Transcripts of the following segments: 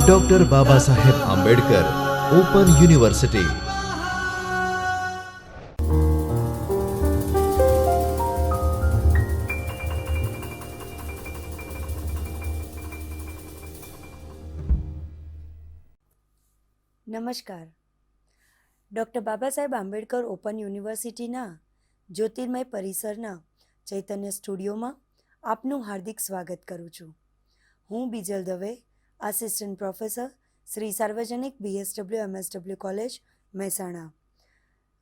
Doctor Baba Saheb Ambedkar open university નમસ્કાર. Doctor Baba Saheb Ambedkar open યુનિવર્સિટીના જ્યોતિર્મય પરિસરના ચૈતન્ય સ્ટુડિયોમાં આપનું હાર્દિક સ્વાગત કરું છું. હું Bijal Dave assistant professor Shri Sarvajanik BSW MSW college Mehsana.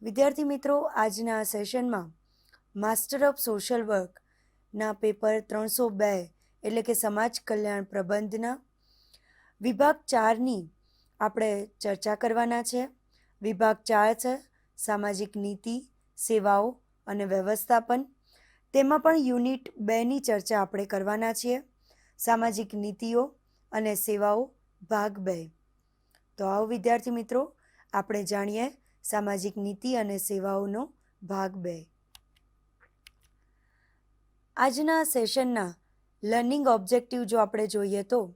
વિદ્યાર્થી મિત્રો, આજના સેશનમાં માસ્ટર ઓફ સોશિયલ વર્કના પેપર ત્રણસો બે, એટલે કે સમાજ કલ્યાણ પ્રબંધના વિભાગ ચારની આપણે ચર્ચા કરવાના છે. વિભાગ ચાર છે, સામાજિક નીતિ, સેવાઓ અને વ્યવસ્થાપન. તેમાં પણ યુનિટ બેની ચર્ચા આપણે કરવાના છીએ. સામાજિક નીતિઓ અને સેવાઓ ભાગ બે. તો આવો વિદ્યાર્થી મિત્રો, આપણે જાણીએ સામાજિક નીતિ અને સેવાઓનો ભાગ બે. આજના સેશનના લર્નિંગ ઓબ્જેક્ટિવ જો આપણે જોઈએ તો,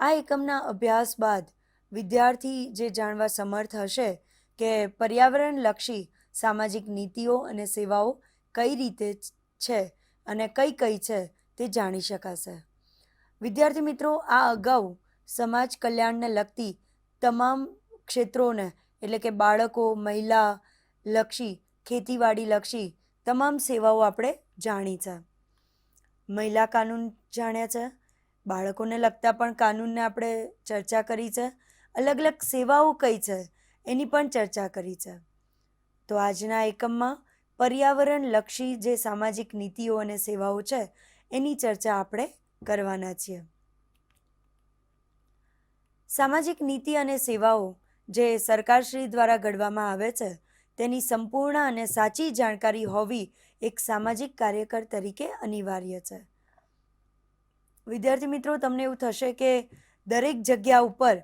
આ એકમના અભ્યાસ બાદ વિદ્યાર્થી જે જાણવા સમર્થ હશે કે પર્યાવરણલક્ષી સામાજિક નીતિઓ અને સેવાઓ કઈ રીતે છે અને કઈ કઈ છે તે જાણી શકાશે. વિદ્યાર્થી મિત્રો, આ અગાઉ સમાજ કલ્યાણને લગતી તમામ ક્ષેત્રોને, એટલે કે બાળકો, મહિલા લક્ષી, ખેતીવાડી લક્ષી, તમામ સેવાઓ આપણે જાણી છે. મહિલા કાનૂન જાણ્યા છે. બાળકોને લગતા પણ કાનૂનને આપણે ચર્ચા કરી છે. અલગ અલગ સેવાઓ કઈ છે, એની પણ ચર્ચા કરી છે. તો આજના એકમમાં પર્યાવરણ લક્ષી જે સામાજિક નીતિઓ અને સેવાઓ છે, એની ચર્ચા આપણે કરવાના છીએ સામાજિક નીતિ અને સેવાઓ જે સરકારશ્રી દ્વારા ઘડવામાં આવે છે, તેની સંપૂર્ણ અને સાચી જાણકારી હોવી એક સામાજિક કાર્યકર તરીકે અનિવાર્ય છે. વિદ્યાર્થી મિત્રો, તમને એવું થશે કે દરેક જગ્યા ઉપર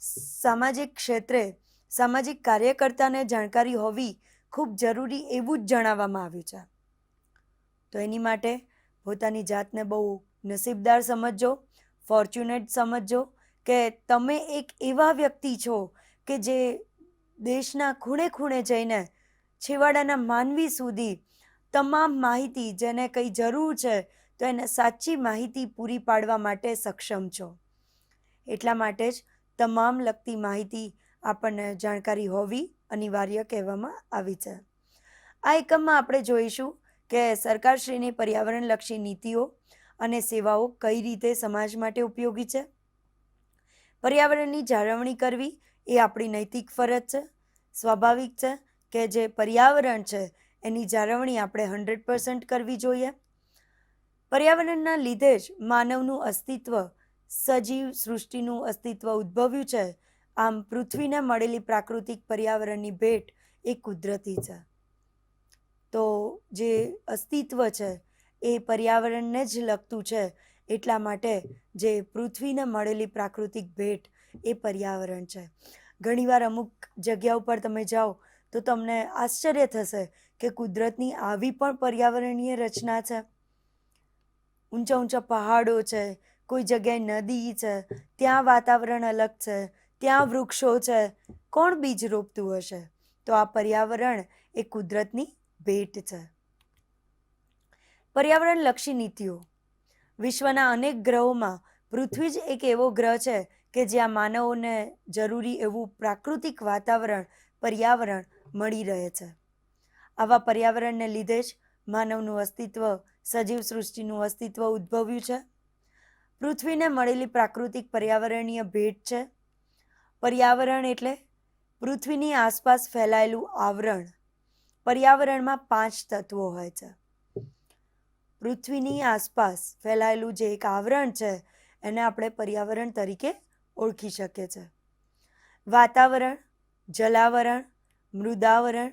સામાજિક ક્ષેત્રે સામાજિક કાર્યકર્તાને જાણકારી હોવી ખૂબ જરૂરી એવું જ જણાવવામાં આવ્યું છે. તો એની માટે પોતાની જાતને બહુ નસીબદાર સમજજો ફોર્ચ્યુનેટ સમજજો કે તમે એક એવા વ્યક્તિ છો કે જે દેશના ખૂણે ખૂણે જઈને છેવાડાના માનવી સુધી તમામ માહિતી જેને કંઈ જરૂર છે તો એને સાચી માહિતી પૂરી પાડવા માટે સક્ષમ છો. એટલા માટે જ તમામ લગતી માહિતી આપણને જાણકારી હોવી અનિવાર્ય કહેવામાં આવી છે. આ એકમમાં આપણે જોઈશું કે સરકારશ્રીની પર્યાવરણલક્ષી નીતિઓ અને સેવાઓ કઈ રીતે સમાજ માટે ઉપયોગી છે? પર્યાવરણની જાળવણી કરવી એ આપણી નૈતિક ફરજ છે. સ્વાભાવિક છે કે જે પર્યાવરણ છે, એની જાળવણી આપણે હંડ્રેડ પર્સન્ટ કરવી જોઈએ. પર્યાવરણના લીધે જ માનવનું અસ્તિત્વ, સજીવ સૃષ્ટિનું અસ્તિત્વ ઉદ્ભવ્યું છે. આમ પૃથ્વીને મળેલી પ્રાકૃતિક પર્યાવરણની ભેટ એ કુદરતી છે. તો જે અસ્તિત્વ છે એ પર્યાવરણને જ લગતું છે. એટલા માટે જે પૃથ્વીને મળેલી પ્રાકૃતિક ભેટ એ પર્યાવરણ છે. ઘણીવાર અમુક જગ્યા ઉપર તમે જાઓ તો તમને આશ્ચર્ય થશે કે કુદરતની આવી પણ પર્યાવરણીય રચના છે. ઊંચા ઊંચા પહાડો છે, કોઈ જગ્યાએ નદી છે, ત્યાં વાતાવરણ અલગ છે, ત્યાં વૃક્ષો છે, કોણ બીજ રોપતું હશે? તો આ પર્યાવરણ એ કુદરતની ભેટ છે. પર્યાવરણલક્ષી નીતિઓ. વિશ્વના અનેક ગ્રહોમાં પૃથ્વી જ એક એવો ગ્રહ છે કે જ્યાં માનવોને જરૂરી એવું પ્રાકૃતિક વાતાવરણ, પર્યાવરણ મળી રહે છે. આવા પર્યાવરણને લીધે જ માનવનું અસ્તિત્વ, સજીવ સૃષ્ટિનું અસ્તિત્વ ઉદ્ભવ્યું છે. પૃથ્વીને મળેલી પ્રાકૃતિક પર્યાવરણીય ભેટ છે. પર્યાવરણ એટલે પૃથ્વીની આસપાસ ફેલાયેલું આવરણ. પર્યાવરણમાં પાંચ તત્વો હોય છે. પૃથ્વીની આસપાસ ફેલાયેલું જે એક આવરણ છે, એને આપણે પર્યાવરણ તરીકે ઓળખી શકીએ છીએ. વાતાવરણ, જલાવરણ, મૃદાવરણ,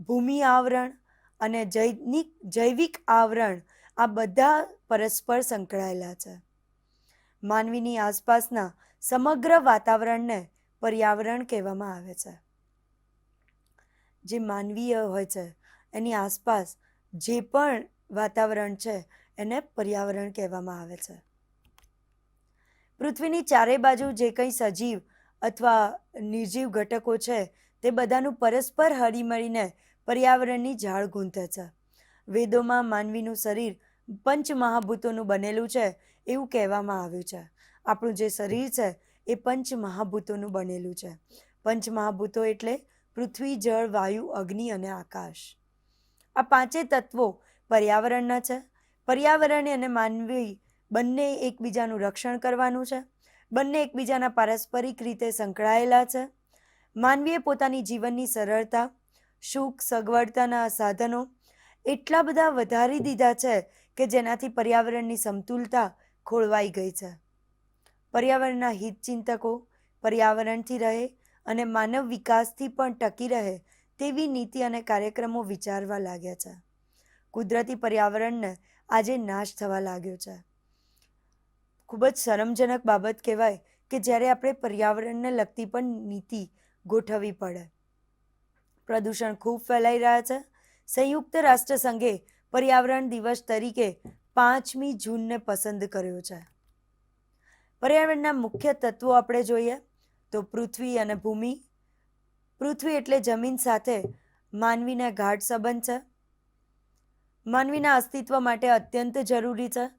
ભૂમિ આવરણ અને જૈનિક, જૈવિક આવરણ આ બધા પરસ્પર સંકળાયેલા છે. માનવીની આસપાસના સમગ્ર વાતાવરણને પર્યાવરણ કહેવામાં આવે છે. જે માનવીય હોય છે, એની આસપાસ જે પણ વાતાવરણ છે એને પર્યાવરણ કહેવામાં આવે છે. પૃથ્વીની ચારે બાજુ જે કંઈ સજીવ અથવા નિર્જીવ ઘટકો છે તે બધાનું પરસ્પર હળીમળીને પર્યાવરણની ઝાડ ગૂંથે છે. વેદોમાં માનવીનું શરીર પંચ મહાભૂતોનું બનેલું છે એવું કહેવામાં આવ્યું છે. આપણું જે શરીર છે એ પંચ મહાભૂતોનું બનેલું છે. પંચમહાભૂતો એટલે પૃથ્વી, જળ, વાયુ, અગ્નિ અને આકાશ. આ પાંચે તત્વો પર્યાવરણના છે. પર્યાવરણ અને માનવી બંને એકબીજાનું રક્ષણ કરવાનું છે. બંને એકબીજાના પારસ્પરિક રીતે સંકળાયેલા છે. માનવીએ પોતાની જીવનની સરળતા, સુખ, સગવડતાના સાધનો એટલા બધા વધારી દીધા છે કે જેનાથી પર્યાવરણની સમતુલતા ખોળવાઈ ગઈ છે. પર્યાવરણના હિતચિંતકો પર્યાવરણથી રહે અને માનવ વિકાસથી પણ ટકી રહે તેવી નીતિ અને કાર્યક્રમો વિચારવા લાગ્યા છે. કુદરતી પર્યાવરણને આજે નાશ થવા લાગ્યો છે. ખૂબ જ શરમજનક બાબત કહેવાય કે જ્યારે આપણે પર્યાવરણને લગતી પણ નીતિ ગોઠવવી પડે. પ્રદૂષણ ખૂબ ફેલાઈ રહ્યા છે. સંયુક્ત રાષ્ટ્ર સંઘે પર્યાવરણ દિવસ તરીકે પાંચમી જૂનને પસંદ કર્યો છે. પર્યાવરણના મુખ્ય તત્વો આપણે જોઈએ તો પૃથ્વી અને ભૂમિ. પૃથ્વી એટલે જમીન સાથે માનવીના ગાઢ સંબંધ છે. માનવીના અસ્તિત્વ માટે અત્યંત જરૂરી છે.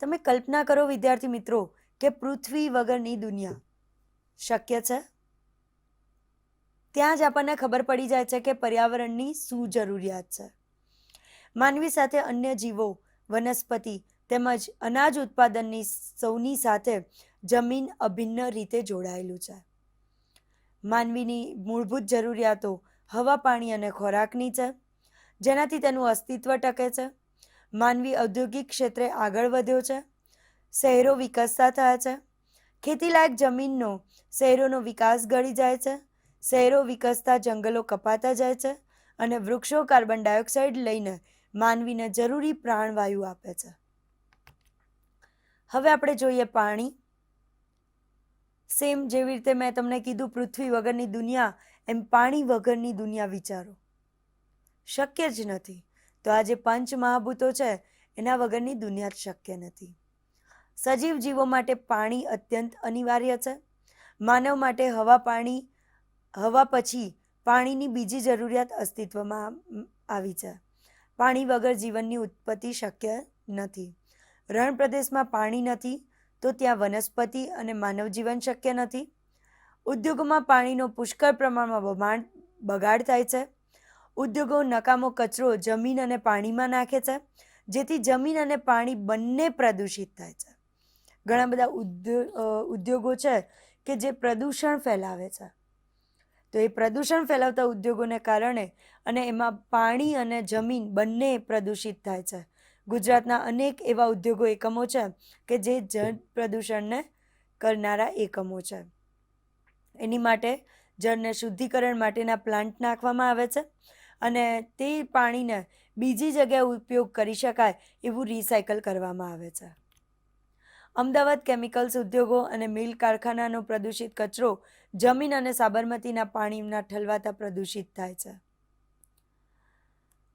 તમે કલ્પના કરો, વિદ્યાર્થી મિત્રો, કે પૃથ્વી વગરની દુનિયા શક્ય છે? ત્યાં જ આપણને ખબર પડી જાય છે કે પર્યાવરણની શું જરૂરિયાત છે. માનવી સાથે અન્ય જીવો, વનસ્પતિ તેમજ અનાજ ઉત્પાદનની સૌની સાથે જમીન અભિન્ન રીતે જોડાયેલું છે. માનવીની મૂળભૂત જરૂરિયાતો હવા, પાણી અને ખોરાકની છે. જેનાથી તેનું અસ્તિત્વ ટકે છે. માનવી ઔદ્યોગિક ક્ષેત્રે આગળ વધ્યો છે. શહેરો વિકસતા થયા છે. ખેતીલાયક જમીનનો શહેરોનો વિકાસ ગળી જાય છે. શહેરો વિકસતા જંગલો કપાતા જાય છે અને વૃક્ષો કાર્બન ડાયોક્સાઇડ લઈને માનવીને જરૂરી પ્રાણવાયુ આપે છે. હવે આપણે જોઈએ પાણી. સેમ જેવી રીતે મેં તમને કીધું પૃથ્વી વગરની દુનિયા, એમ પાણી વગરની દુનિયા વિચારો. શક્ય જ નથી. તો આ જે પંચ મહાભૂતો છે, એના વગરની દુનિયા જ શક્ય નથી. સજીવ જીવો માટે પાણી અત્યંત અનિવાર્ય છે. માનવ માટે હવા પાણી, હવા પછી પાણીની બીજી જરૂરિયાત અસ્તિત્વમાં આવી છે. પાણી વગર જીવનની ઉત્પત્તિ શક્ય નથી. રણ પ્રદેશમાં પાણી નથી, તો ત્યાં વનસ્પતિ અને માનવ જીવન શક્ય નથી. ઉદ્યોગોમાં પાણીનો પુષ્કળ પ્રમાણમાં બગાડ થાય છે. ઉદ્યોગો નકામો કચરો જમીન અને પાણીમાં નાખે છે, જેથી જમીન અને પાણી બંને પ્રદૂષિત થાય છે. ઘણા બધા ઉદ્યો ઉદ્યોગો છે કે જે પ્રદૂષણ ફેલાવે છે. તો એ પ્રદૂષણ ફેલાવતા ઉદ્યોગોને કારણે અને એમાં પાણી અને જમીન બંને પ્રદૂષિત થાય છે. ગુજરાતના અનેક એવા ઉદ્યોગો એકમો છે કે જે જળ પ્રદૂષણને કરનારા એકમો છે. એની માટે જળને શુદ્ધિકરણ માટેના પ્લાન્ટ નાખવામાં આવે છે. અને તે પાણીને બીજી જગ્યાએ ઉપયોગ કરી શકાય એવું રિસાયકલ કરવામાં આવે છે. અમદાવાદ કેમિકલ્સ ઉદ્યોગો અને મિલ કારખાનાનો પ્રદૂષિત કચરો જમીન અને સાબરમતીના પાણીના ઠલવાતા પ્રદૂષિત થાય છે.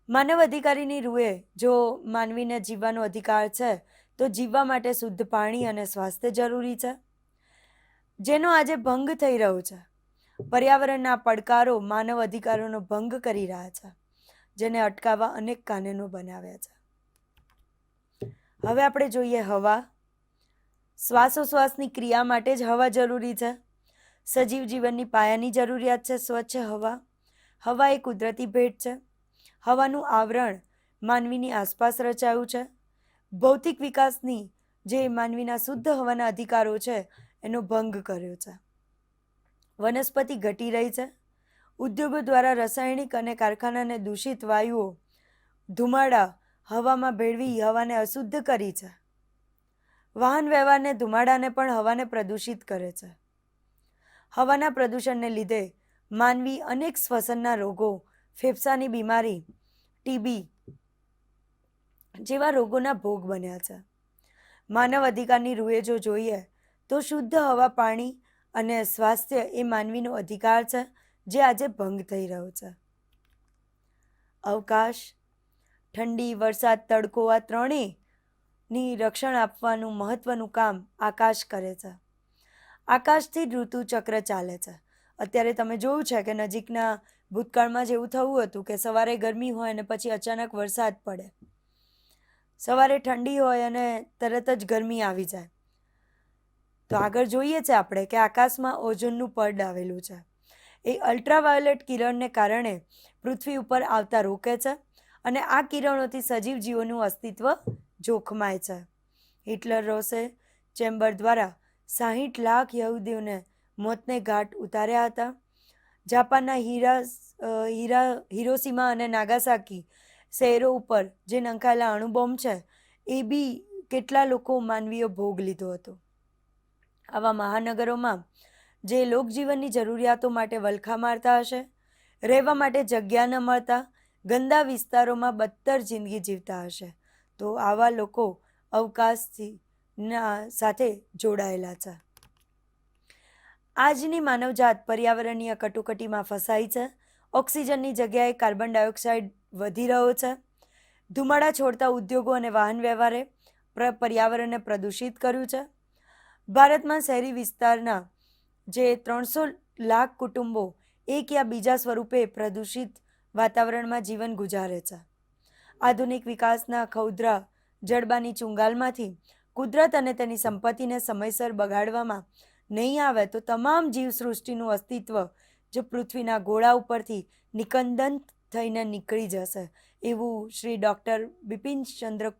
માનવ અધિકારીની રૂએ જો માનવીને જીવવાનો અધિકાર છે, તો જીવવા માટે શુદ્ધ પાણી અને સ્વાસ્થ્ય જરૂરી છે. જેનો આજે ભંગ થઈ રહ્યો છે. પર્યાવરણના પડકારો માનવ અધિકારોનો ભંગ કરી રહ્યા છે, જેને અટકાવવા અનેક કાનૂનો બનાવ્યા છે. હવે આપણે જોઈએ હવા. શ્વાસોશ્વાસની ક્રિયા માટે જ હવા જરૂરી છે. સજીવ જીવનની પાયાની જરૂરિયાત છે સ્વચ્છ હવા. હવા એ કુદરતી ભેટ છે. હવાનું આવરણ માનવીની આસપાસ રચાયું છે. ભૌતિક વિકાસની જે માનવીના શુદ્ધ હવાના અધિકારો છે, એનો ભંગ કર્યો છે. વનસ્પતિ ઘટી રહી છે. ઉદ્યોગો દ્વારા રાસાયણિક અને કારખાનાને દૂષિત વાયુઓ, ધુમાડા હવામાં ભેળવી હવાને અશુદ્ધ કરી છે. વાહન વ્યવહારને ધુમાડાને પણ હવાને પ્રદૂષિત કરે છે. હવાના પ્રદૂષણને લીધે માનવી અનેક શ્વસનના રોગો, ફેફસાની બીમારી, ટીબી જેવા રોગોના ભોગ બન્યા છે. માનવ અધિકારની રૂએ જો જોઈએ તો શુદ્ધ હવા, પાણી અને સ્વાસ્થ્ય એ માનવીનો અધિકાર છે, જે આજે ભંગ થઈ રહ્યો છે. અવકાશ, ઠંડી, વરસાદ, તડકો આ ત્રણેયની રક્ષણ આપવાનું મહત્વનું કામ આકાશ કરે છે. આકાશથી જ ઋતુચક્ર ચાલે છે. અત્યારે તમે જોયું છે કે નજીકના ભૂતકાળમાં જેવું થયું હતું કે સવારે ગરમી હોય અને પછી અચાનક વરસાદ પડે. સવારે ઠંડી હોય અને તરત જ ગરમી આવી જાય. તો આગળ જોઈએ છે આપણે કે આકાશમાં ઓઝોનનું પડ આવેલું છે. એ અલ્ટ્રાવાયોલેટ કિરણને કારણે પૃથ્વી ઉપર આવતા રોકે છે અને આ કિરણોથી સજીવ જીવોનું અસ્તિત્વ જોખમાય છે. હિટલર રોસે ચેમ્બર દ્વારા સાહીઠ લાખ યહૂદીઓને મોતને ઘાટ ઉતાર્યા હતા. જાપાનના હીરા હીરા હિરોસીમા અને નાગાસાકી શહેરો ઉપર જે નંખાયેલા અણુબોમ્બ છે એ બી કેટલા લોકો માનવીઓ ભોગ લીધો હતો? આવા મહાનગરોમાં જે લોકજીવનની જરૂરિયાતો માટે વલખા મારતા હશે, રહેવા માટે જગ્યા ન મળતા, ગંદા વિસ્તારોમાં બદતર જિંદગી જીવતા હશે, તો આવા લોકો અવકાશથી ના સાથે જોડાયેલા છે. આજની માનવજાત પર્યાવરણીય કટોકટીમાં ફસાઈ છે, ઓક્સિજનની જગ્યાએ કાર્બન ડાયોક્સાઇડ વધી રહ્યો છે, ધુમાડા છોડતા ઉદ્યોગો અને વાહન વ્યવહારે પ્ર, પર્યાવરણને પ્રદૂષિત કર્યું છે ભારતમાં શહેરી વિસ્તારના જે ત્રણસો લાખ કુટુંબો એક યા બીજા સ્વરૂપે પ્રદૂષિત વાતાવરણમાં જીવન ગુજારે છે. આધુનિક વિકાસના ખૌદરા જડબાની ચુંગાલમાંથી કુદરત અને તેની સંપત્તિને સમયસર બગાડવામાં નહીં આવે તો તમામ જીવસૃષ્ટિનું અસ્તિત્વ જે પૃથ્વીના ગોળા ઉપરથી નિકંદન થઈને નીકળી જશે એવું શ્રી ડૉક્ટર બિપિન ચંદ્ર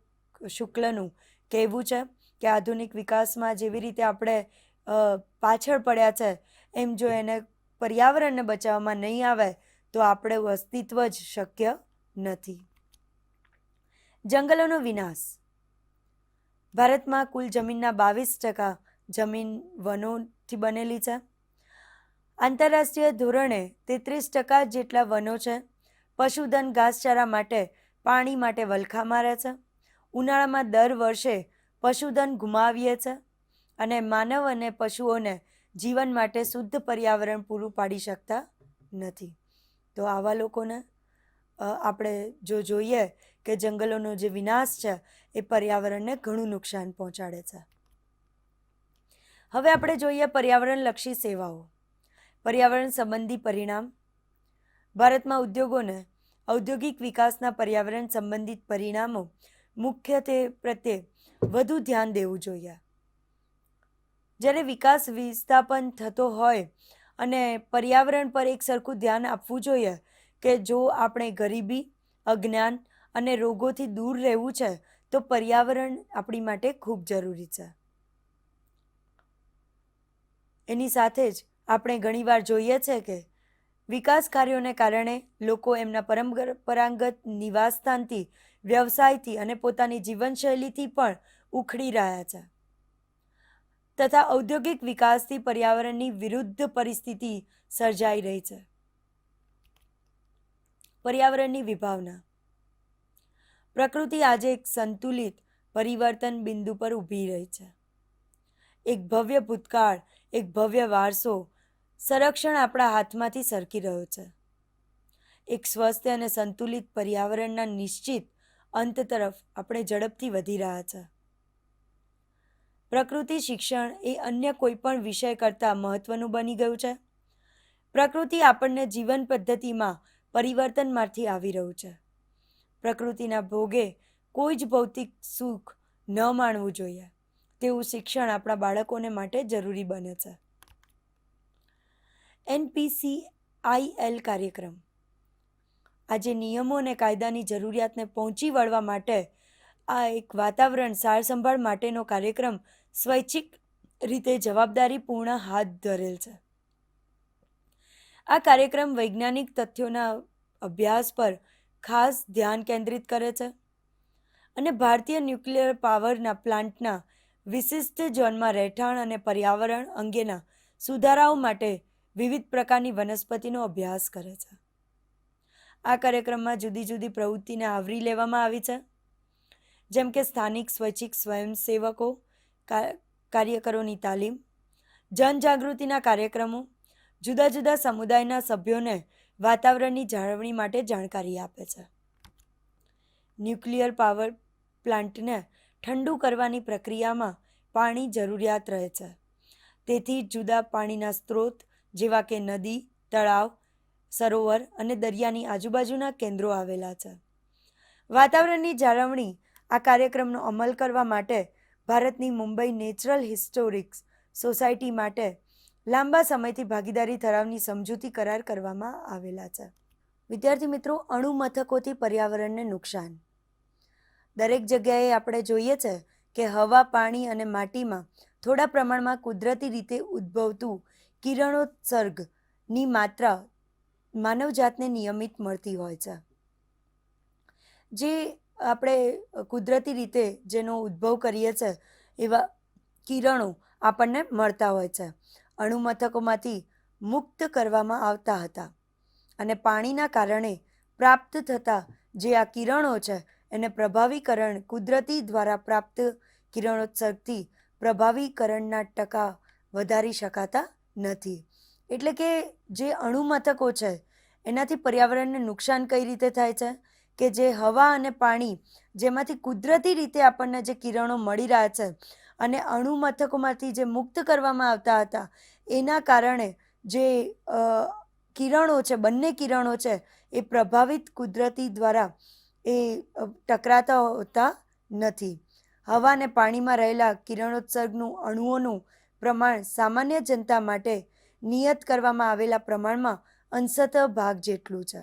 શુક્લનું કહેવું છે. કે આધુનિક વિકાસમાં જેવી રીતે આપણે પાછળ પડ્યા છે, એમ જો એને પર્યાવરણને બચાવવામાં નહીં આવે, તો આપણે અસ્તિત્વ જ શક્ય નથી. જંગલોનો વિનાશ. ભારતમાં કુલ જમીનના બાવીસ ટકા જમીન વનોથી બનેલી છે. આંતરરાષ્ટ્રીય ધોરણે તેત્રીસ ટકા જેટલા વનો છે. પશુધન ઘાસચારા માટે, પાણી માટે વલખા મારે છે. ઉનાળામાં દર વર્ષે પશુધન ગુમાવીએ છે અને માનવ અને પશુઓને જીવન માટે શુદ્ધ પર્યાવરણ પૂરું પાડી શકતા નથી. તો આવા લોકોને આપણે જો જોઈએ કે જંગલોનો જે વિનાશ છે, એ પર્યાવરણને ઘણું નુકસાન પહોંચાડે છે. હવે આપણે જોઈએ પર્યાવરણલક્ષી સેવાઓ. પર્યાવરણ સંબંધી પરિણામ. ભારતમાં ઉદ્યોગોને ઔદ્યોગિક વિકાસના પર્યાવરણ સંબંધિત પરિણામો મુખ્યત્વે પ્રત્યે વધુ ધ્યાન દેવું જોઈએ. જ્યારે વિકાસ વિસ્થાપન થતો હોય અને પર્યાવરણ પર એક સરખું ધ્યાન આપવું જોઈએ કે જો આપણે ગરીબી, અજ્ઞાન અને રોગોથી દૂર રહેવું છે, તો પર્યાવરણ આપણી માટે ખૂબ જરૂરી છે. એની સાથે જ આપણે ઘણીવાર જોઈએ છે કે વિકાસ કાર્યોને કારણે લોકો એમના પરંપરાગત નિવાસસ્થાનથી, વ્યવસાયથી અને પોતાની જીવનશૈલીથી પણ ઉખડી રહ્યા છે. તથા ઔદ્યોગિક વિકાસથી પર્યાવરણની વિરુદ્ધ પરિસ્થિતિ સર્જાઈ રહી છે. પર્યાવરણની વિભાવના. પ્રકૃતિ આજે એક સંતુલિત પરિવર્તન બિંદુ પર ઊભી રહી છે. એક ભવ્ય ભૂતકાળ, એક ભવ્ય વારસો સંરક્ષણ આપણા હાથમાંથી સરકી રહ્યો છે. એક સ્વસ્થ અને સંતુલિત પર્યાવરણના નિશ્ચિત અંત તરફ આપણે ઝડપથી વધી રહ્યા છે. પ્રકૃતિ શિક્ષણ એ અન્ય કોઈપણ વિષય કરતાં મહત્વનું બની ગયું છે. પ્રકૃતિ આપણને જીવન પદ્ધતિમાં પરિવર્તનમાંથી આવી રહ્યું છે. પ્રકૃતિના ભોગે કોઈ જ ભૌતિક સુખ ન માણવું જોઈએ. તેવું શિક્ષણ આપણા બાળકોને માટે જરૂરી બને છે. એનપીસીઆઈએલ કાર્યક્રમ. આજે નિયમો અને કાયદાની જરૂરિયાતને પહોંચી વળવા માટે આ એક વાતાવરણ સાર સંભાળ માટેનો કાર્યક્રમ સ્વૈચ્છિક રીતે જવાબદારીપૂર્ણ હાથ ધરેલ છે. આ કાર્યક્રમ વૈજ્ઞાનિક તથ્યોના અભ્યાસ પર ખાસ ધ્યાન કેન્દ્રિત કરે છે અને ભારતીય ન્યુક્લિયર પાવરના પ્લાન્ટના વિશિષ્ટ ઝોનમાં રહેઠાણ અને પર્યાવરણ અંગેના સુધારાઓ માટે વિવિધ પ્રકારની વનસ્પતિનો અભ્યાસ કરે છે. આ કાર્યક્રમમાં જુદી જુદી પ્રવૃત્તિને આવરી લેવામાં આવી છે. જેમ કે સ્થાનિક, સ્વૈચ્છિક સ્વયંસેવકો કાર્યકરોની તાલીમ, જનજાગૃતિના કાર્યક્રમો, જુદા જુદા સમુદાયના સભ્યોને વાતાવરણની જાળવણી માટે જાણકારી આપે છે. ન્યુક્લિયર પાવર પ્લાન્ટને ઠંડુ કરવાની પ્રક્રિયામાં પાણી જરૂરિયાત રહે છે. તેથી જુદા પાણીના સ્ત્રોત જેવા કે નદી, તળાવ, સરોવર અને દરિયાની આજુબાજુના કેન્દ્રો આવેલા છે. વાતાવરણની જાળવણી આ કાર્યક્રમનો અમલ કરવા માટે ભારતની મુંબઈ નેચરલ હિસ્ટોરિક્સ સોસાયટી માટે લાંબા સમયથી ભાગીદારી ધરાવની સમજૂતી કરાર કરવામાં આવેલા છે. વિદ્યાર્થી મિત્રો અણુ મથકોથી પર્યાવરણને નુકસાન. દરેક જગ્યાએ આપણે જોઈએ છે કે હવા, પાણી અને માટીમાં થોડા પ્રમાણમાં કુદરતી રીતે ઉદ્ભવતું કિરણોત્સર્ગની માત્રા માનવજાતને નિયમિત મળતી હોય છે. જે આપણે કુદરતી રીતે જેનો ઉદ્ભવ કરીએ છીએ એવા કિરણો આપણને મળતા હોય છે. અણુમથકોમાંથી મુક્ત કરવામાં આવતા હતા અને પાણીના કારણે પ્રાપ્ત થતા જે આ કિરણો છે, એને પ્રભાવીકરણ કુદરતી દ્વારા પ્રાપ્ત કિરણોત્સર્ગથી પ્રભાવીકરણના ટકા વધારી શકાતા નથી. એટલે કે જે અણુમથકો છે, એનાથી પર્યાવરણને નુકસાન કઈ રીતે થાય છે? કે જે હવા અને પાણી, જેમાંથી કુદરતી રીતે આપણને જે કિરણો મળી રહ્યા છે અને અણુમથકોમાંથી જે મુક્ત કરવામાં આવતા હતા, એના કારણે જે કિરણો છે, બંને કિરણો છે, એ પ્રભાવિત કુદરતી દ્વારા એ ટકરાતા હોતા નથી. હવા અને પાણીમાં રહેલા કિરણોત્સર્ગનું અણુઓનું પ્રમાણ સામાન્ય જનતા માટે નિયત કરવામાં આવેલા પ્રમાણમાં અંશત ભાગ જેટલું છે.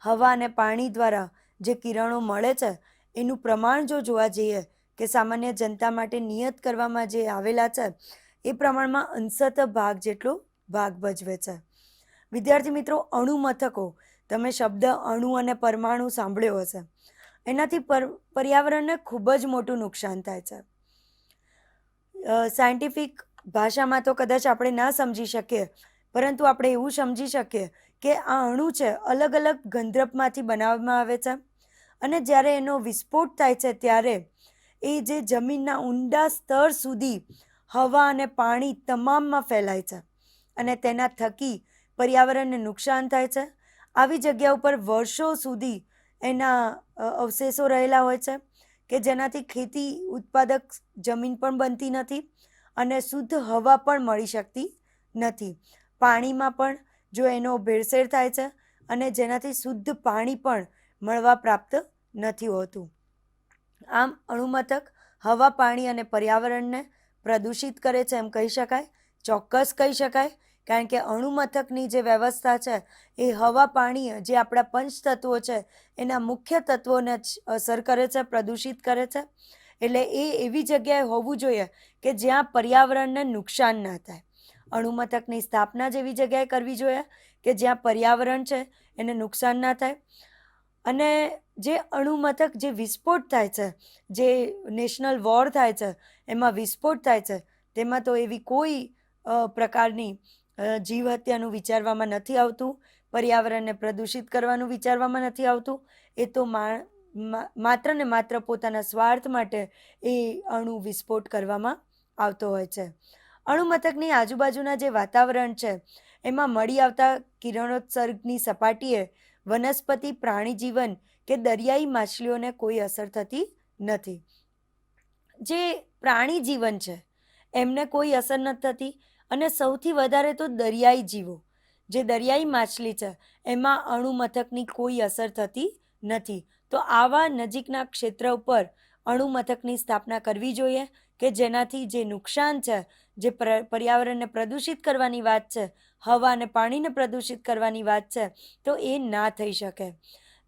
હવા અને પાણી દ્વારા જે કિરણો મળે છે, એનું પ્રમાણ જો જોવા જઈએ કે સામાન્ય જનતા માટે નિયત કરવામાં જે આવેલા છે, એ પ્રમાણમાં અંશત ભાગ જેટલો ભાગ ભજવે છે. વિદ્યાર્થી મિત્રો અણુ મથકો તમે શબ્દ, અણુ અને પરમાણુ સાંભળ્યો હશે. એનાથી પર, પર્યાવરણને ખૂબ જ મોટું નુકસાન થાય છે. સાયન્ટિફિક ભાષામાં તો કદાચ આપણે ના સમજી શકીએ, પરંતુ આપણે એવું સમજી શકીએ કે આ અણુ છે અલગ અલગ ગંધ્રપમાંથી બનાવવામાં આવે છે. અને જ્યારે એનો વિસ્ફોટ થાય છે ત્યારે એ જે જમીનના ઊંડા સ્તર સુધી હવા અને પાણી તમામમાં ફેલાય છે અને તેના થકી પર્યાવરણને નુકસાન થાય છે. આવી જગ્યા ઉપર વર્ષો સુધી એના અવશેષો રહેલા હોય છે. કે જેનાથી ખેતી ઉત્પાદક જમીન પણ બનતી નથી અને શુદ્ધ હવા પણ મળી શકતી નથી. પાણીમાં પણ જો એનો ભેળસેળ થાય છે અને જેનાથી શુદ્ધ પાણી પણ મળવા પ્રાપ્ત નથી હોતું. આમ અણુમથક હવા, પાણી અને પર્યાવરણને પ્રદૂષિત કરે છે એમ કહી શકાય, ચોક્કસ કહી શકાય કારણ કે અણુમથકની જે વ્યવસ્થા છે, એ હવા પાણી જે આપણા પંચતત્વો છે, એના મુખ્ય તત્વોને જ અસર કરે છે, પ્રદૂષિત કરે છે. એટલે એ એવી જગ્યાએ હોવું જોઈએ કે જ્યાં પર્યાવરણને નુકસાન ના થાય. અણુમથકની સ્થાપના જેવી જગ્યાએ કરવી જોઈએ કે જ્યાં પર્યાવરણ છે, એને નુકસાન ના થાય. અને જે અણુમથક જે વિસ્ફોટ થાય છે, જે નેશનલ વોર થાય છે, એમાં વિસ્ફોટ થાય છે, તેમાં તો એવી કોઈ પ્રકારની જીવ હત્યાનું વિચારવામાં નથી આવતું, પર્યાવરણને પ્રદૂષિત કરવાનું વિચારવામાં નથી આવતું, એ તો માત્ર ને માત્ર પોતાના સ્વાર્થ માટે એ અણુ વિસ્ફોટ કરવામાં આવતો હોય છે. અણુમથકની આજુબાજુના જે વાતાવરણ છે, એમાં મળી આવતા કિરણોત્સર્ગની સપાટીએ વનસ્પતિ પ્રાણી જીવન કે દરિયાઈ માછલીઓને કોઈ અસર થતી નથી. જે પ્રાણી જીવન છે, એમને કોઈ અસર નથી થતી અને સૌથી વધારે તો દરિયાઈ જીવો, જે દરિયાઈ માછલી છે, એમાં અણુમથકની કોઈ અસર થતી નથી. તો આવા નજીકના ક્ષેત્ર ઉપર અણુમથકની સ્થાપના કરવી જોઈએ કે જેનાથી જે નુકસાન છે, જે પર્યાવરણને પ્રદૂષિત કરવાની વાત છે હવા અને પાણીને પ્રદૂષિત કરવાની વાત છે, તો એ ના થઈ શકે.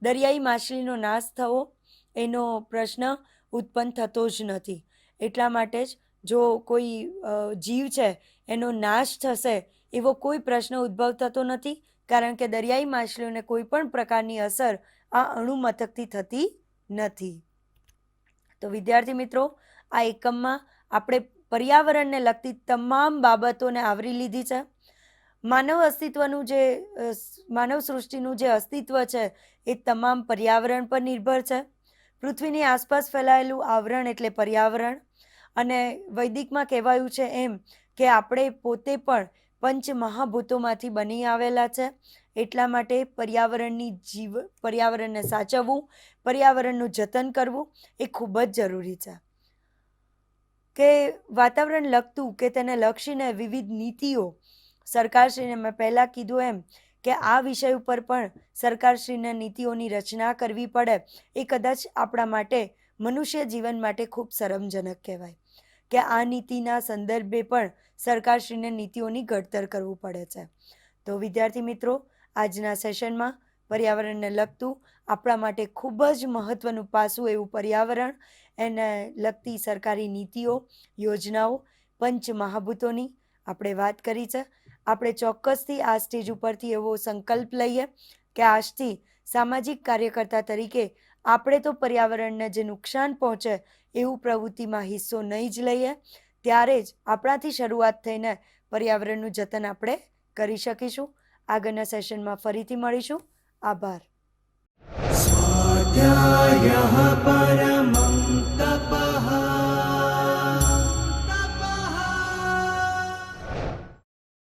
દરિયાઈ માછલીનો નાશ થવો, એનો પ્રશ્ન ઉત્પન્ન થતો જ નથી. એટલા માટે જ જો કોઈ જીવ છે એનો નાશ થશે એવો કોઈ પ્રશ્ન ઉદ્ભવ થતો નથી, કારણ કે દરિયાઈ માછલીઓને કોઈ પણ પ્રકારની અસર આ અણુમથકથી થતી નથી. તો વિદ્યાર્થી મિત્રો, આ એકમમાં આપણે પર્યાવરણને લગતી તમામ બાબતોને આવરી લીધી છે. માનવ અસ્તિત્વનું જે માનવ સૃષ્ટિનું જે અસ્તિત્વ છે એ તમામ પર્યાવરણ પર નિર્ભર છે. પૃથ્વીની આસપાસ ફેલાયેલું આવરણ એટલે પર્યાવરણ. અને વૈદિકમાં કહેવાયું છે એમ કે આપણે પોતે પણ પંચ મહાભૂતોમાંથી બની આવેલા છે. એટલા માટે પર્યાવરણની જીવ, પર્યાવરણને સાચવવું, પર્યાવરણનું જતન કરવું એ ખૂબ જ જરૂરી છે. કે વાતાવરણ લગતું, કે તેને લક્ષીને વિવિધ નીતિઓ. સરકારશ્રીને મેં પહેલાં કીધું એમ કે આ વિષય ઉપર પણ સરકારશ્રીને નીતિઓની રચના કરવી પડે. એ કદાચ આપણા માટે મનુષ્ય જીવન માટે ખૂબ શરમજનક કહેવાય. કે આ નીતિના સંદર્ભે પણ સરકારશ્રીને નીતિઓની ઘડતર કરવું પડે છે. તો વિદ્યાર્થી મિત્રો, આજના સેશનમાં પર્યાવરણને લગતું આપણા માટે ખૂબ જ મહત્ત્વનું પાસું એવું પર્યાવરણ, એને લગતી સરકારી નીતિઓ, યોજનાઓ પંચ મહાભૂતોની આપણે વાત કરી છે. આપણે ચોક્કસથી આ સ્ટેજ ઉપરથી એવો સંકલ્પ લઈએ કે આજથી સામાજિક કાર્યકર્તા તરીકે આપણે તો પર્યાવરણને જે નુકસાન પહોંચે એવું પ્રવૃત્તિમાં હિસ્સો નહીં જ લઈએ, ત્યારે જ આપણાથી શરૂઆત થઈને પર્યાવરણનું જતન આપણે કરી શકીશું. આગળના સેશનમાં ફરીથી મળીશું. આભાર. પરમ તપ